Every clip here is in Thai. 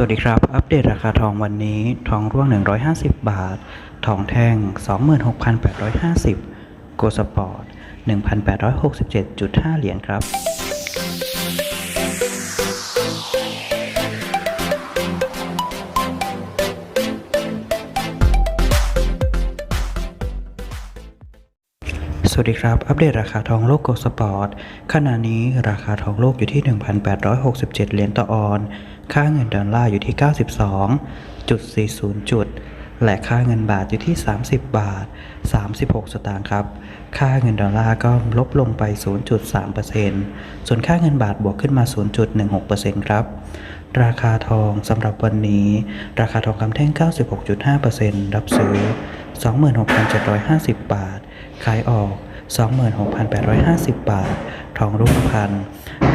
สวัสดีครับ อัปเดตราคาทองวันนี้ ทองร่วง 150 บาท ทองแท่ง 26,850 โกลสปอร์ต 1,867.5 เหรียญครับ วัสดีครับ อัปเดตราคาทองโลกโกลด์สปอร์ต ขณะนี้ราคาทองโลกอยู่ที่ 1,867 เหรียญต่อออน ค่าเงินดอลลาร์อยู่ที่ 92.40 จุด และค่าเงินบาทอยู่ที่ 30 บาท 36 สตางค์ครับ ค่าเงินดอลลาร์ก็ลบลงไป 0.3%ส่วนค่าเงินบาทบวกขึ้นมา 0.16%ครับ ราคาทองสำหรับวันนี้ ราคาทองคำแท่ง 96.5%รับซื้อ 26,750 บาทขายออก 26,850 บาท ทองรูปพรรณ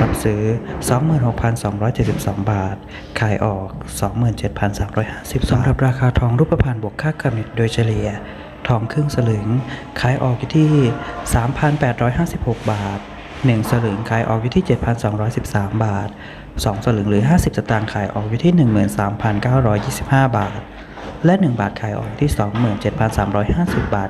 รับซื้อ 26,272 บาท ขายออก 27,350สำหรับราคาทองรูปพรรณบวกค่ากำเนิดโดยเฉลี่ย ทองครึ่งสลึง ขายออกอยู่ที่ 3,856 บาท 1 สลึงขายออกอยู่ที่ 7,213 บาท 2 สลึงหรือ 50สตางค์ขายออกอยู่ที่ 13,925 บาท และ 1 บาทขายออกที่ 27,350 บาท